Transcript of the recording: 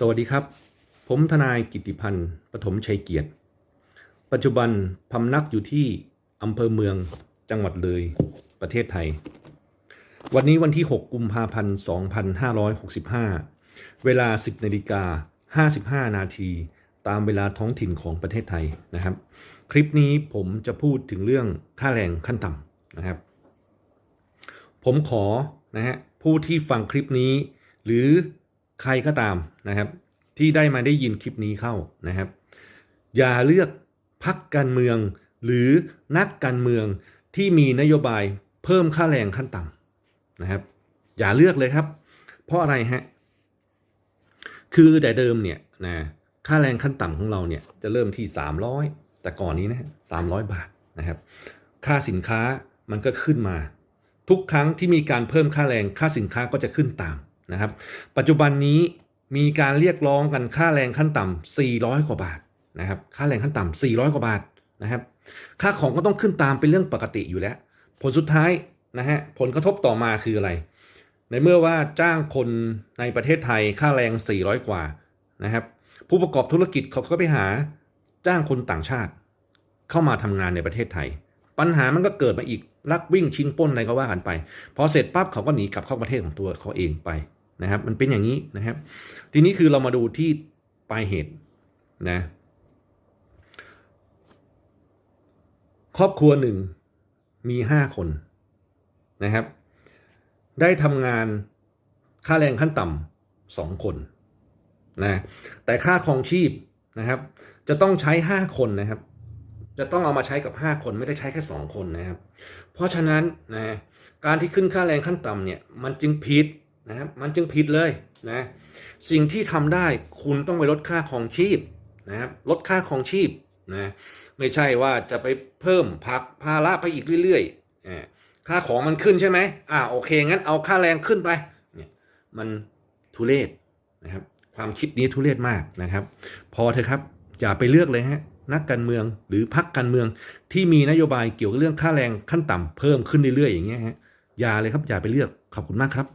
สวัสดีครับ ผมทนายกิติพันธ์ปฐมชัยเกียรติ ปัจจุบันพำนักอยู่ที่อำเภอเมืองจังหวัดเลย ประเทศไทย วันนี้วันที่ 6 กุมภาพันธ์ 2565 เวลา 10นาฬิกา55 นาทีตามเวลาท้องถิ่นของประเทศไทยนะครับ คลิปนี้ผมจะพูดถึงเรื่องค่าแรงขั้นต่ำนะครับ ผมขอนะฮะผู้ที่ฟังคลิปนี้ หรือ ใครก็ตามนะครับ ที่ได้มาได้ยินคลิปนี้เข้านะครับ อย่าเลือกพักการเมืองหรือนักการเมืองที่มีนโยบายเพิ่มค่าแรงขั้นต่ำนะครับ อย่าเลือกเลยครับ เพราะอะไรฮะคือแต่เดิมเนี่ยนะค่าแรงขั้นต่ำของเราเนี่ยจะเริ่มที่ 300 แต่ก่อนนี้นะ300บาทนะครับ ค่าสินค้ามันก็ขึ้นมา ทุกครั้งที่มีการเพิ่มค่าแรงค่าสินค้าก็จะขึ้นตาม นะครับ ปัจจุบันนี้มีการเรียกร้องกันค่าแรงขั้นต่ำ400 กว่าบาทนะครับ ค่าแรงขั้นต่ำ400 กว่าบาทนะครับ ค่าของก็ต้องขึ้นตามเป็นเรื่องปกติอยู่แล้ว ผลสุดท้ายนะฮะ ผลกระทบต่อมาคืออะไร ในเมื่อว่าจ้างคนในประเทศไทยค่าแรง 400 กว่านะครับ ผู้ประกอบธุรกิจเขาก็ไปหาจ้างคนต่างชาติ เข้ามาทำงานในประเทศไทย ปัญหามันก็เกิดมาอีกลักวิ่งชิงป้นอะไรก็ว่ากันไป พอเสร็จปั๊บเขาก็หนีกลับเข้าประเทศของตัวเขาเองไป นะครับ มันเป็นอย่างนี้นะครับ ทีนี้คือเรามาดูที่ปลายเหตุนะครอบครัวหนึ่งมีห้าคนนะครับ ได้ทำงานค่าแรงขั้นต่ำสองคนนะแต่ค่าครองชีพนะครับ จะต้องใช้ห้าคนนะครับ จะต้องเอามาใช้กับ5คนไม่ได้ใช้แค่2คนนะครับ เพราะฉะนั้นนะการที่ขึ้นค่าแรงขั้นต่ำเนี่ยมันจึงผิด นะครับมันจึงผิดเลยนะสิ่งที่ทำได้คุณต้องไปลดค่าครองชีพนะครับลดค่าครองชีพนะไม่ใช่ว่าจะไปเพิ่มผักภาระไปอีกเรื่อยๆอ่าค่าของมันขึ้นใช่ไหมอ่าโอเคงั้นเอาค่าแรงขึ้นไปเนี่ยมันทุเรศนะครับความคิดนี้ทุเรศมากนะครับ พอเถอะครับอย่าไปเลือกเลยฮะนักการเมืองหรือพรรคการเมืองที่มีนโยบายเกี่ยวกับเรื่องค่าแรงขั้นต่ำเพิ่มขึ้นเรื่อยๆอย่างเงี้ยฮะอย่าเลยครับอย่าไปเลือกขอบคุณมากครับ